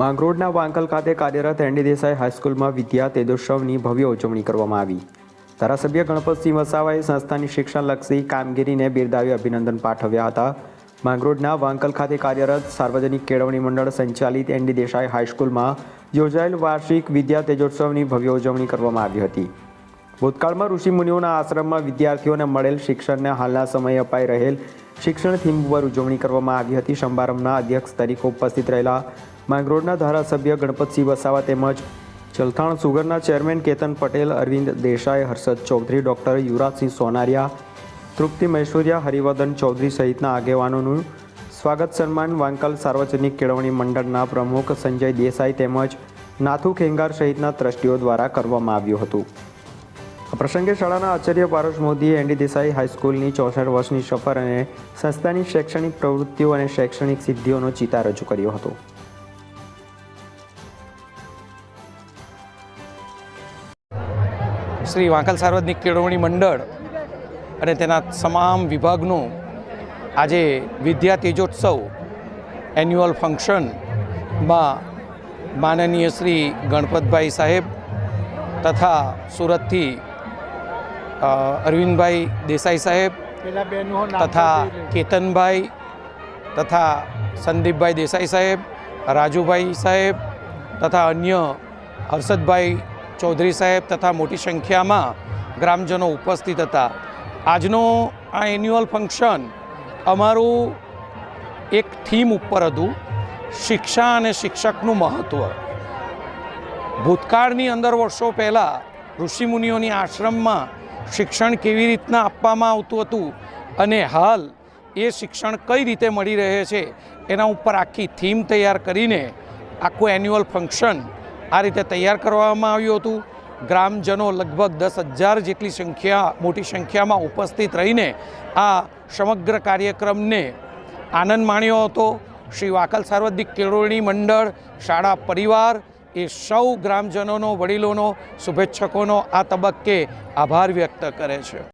માંગરોળના વાંકલ ખાતે કાર્યરત એનડી દેસાઈ હાઈસ્કૂલમાં વિદ્યા તેજોત્સવની ભવ્ય ઉજવણી કરવામાં આવી. ધારાસભ્ય ગણપતસિંહ વસાવાએ સંસ્થાની શિક્ષણલક્ષી કામગીરીને બિરદાવી અભિનંદન પાઠવ્યા હતા. માંગરોળના વાંકલ ખાતે કાર્યરત સાર્વજનિક કેળવણી મંડળ સંચાલિત એનડી દેસાઈ હાઈસ્કૂલમાં યોજાયેલ વાર્ષિક વિદ્યા તેજોત્સવની ભવ્ય ઉજવણી કરવામાં આવી હતી. ભૂતકાળમાં ઋષિમુનિઓના આશ્રમમાં વિદ્યાર્થીઓને મળેલ શિક્ષણને હાલના સમયે અપાઈ રહેલ શિક્ષણ થીમ પર ઉજવણી કરવામાં આવી હતી. સમારંભના અધ્યક્ષ તરીકે ઉપસ્થિત રહેલા માંગરોળના ધારાસભ્ય ગણપતસિંહ વસાવા તેમજ ચલથાણ સુગરના ચેરમેન કેતન પટેલ, અરવિંદ દેસાઈ, હર્ષદ ચૌધરી, ડોક્ટર યુવરાજસિંહ સોનારિયા, તૃપ્તિ મૈસુરિયા, હરિવર્ધન ચૌધરી સહિતના આગેવાનોનું સ્વાગત સન્માન વાંકલ સાર્વજનિક કેળવણી મંડળના પ્રમુખ સંજય દેસાઈ તેમજ નાથુ ખેંગાર સહિતના ટ્રસ્ટીઓ દ્વારા કરવામાં આવ્યું હતું. આ પ્રસંગે શાળાના આચાર્ય પારસ મોદીએ એનડી દેસાઈ હાઈસ્કૂલની ચોસઠ વર્ષની સફર અને સંસ્થાની શૈક્ષણિક પ્રવૃત્તિઓ અને શૈક્ષણિક સિદ્ધિઓનો ચિતા રજૂ કર્યો હતો. શ્રી વાંકલ સાર્વજનિક કેળવણી મંડળ અને તેના તમામ વિભાગનું આજે વિદ્યા તેજોત્સવ એન્યુઅલ ફંક્શનમાં માનનીય શ્રી ગણપતભાઈ સાહેબ તથા સુરતથી અરવિંદભાઈ દેસાઈ સાહેબ તથા કેતનભાઈ તથા સંદીપભાઈ દેસાઈ સાહેબ રાજુભાઈ સાહેબ તથા અન્ય હર્ષદભાઈ ચૌધરી સાહેબ તથા મોટી સંખ્યામાં ગ્રામજનો ઉપસ્થિત હતા. આજનો આ એન્યુઅલ ફંક્શન અમારું એક થીમ ઉપર હતું. શિક્ષા અને શિક્ષકનું મહત્ત્વ ભૂતકાળની અંદર વર્ષો પહેલાં ઋષિમુનિઓની આશ્રમમાં શિક્ષણ કેવી રીતના આપવામાં આવતું હતું અને હાલ એ શિક્ષણ કઈ રીતે મળી રહે છે એના ઉપર આખી થીમ તૈયાર કરીને આખું એન્યુઅલ ફંક્શન આ રીતે તૈયાર કરવામાં આવ્યું હતું. ગ્રામજનો લગભગ દસ હજાર જેટલી સંખ્યા, મોટી સંખ્યામાં ઉપસ્થિત રહીને આ સમગ્ર કાર્યક્રમને આનંદ માણ્યો હતો. શ્રી વાકલ સાર્વદિક કેળવણી મંડળ, શાળા પરિવાર એ સૌ ગ્રામજનોનો, વડીલોનો, શુભેચ્છકોનો આ તબક્કે આભાર વ્યક્ત કરે છે.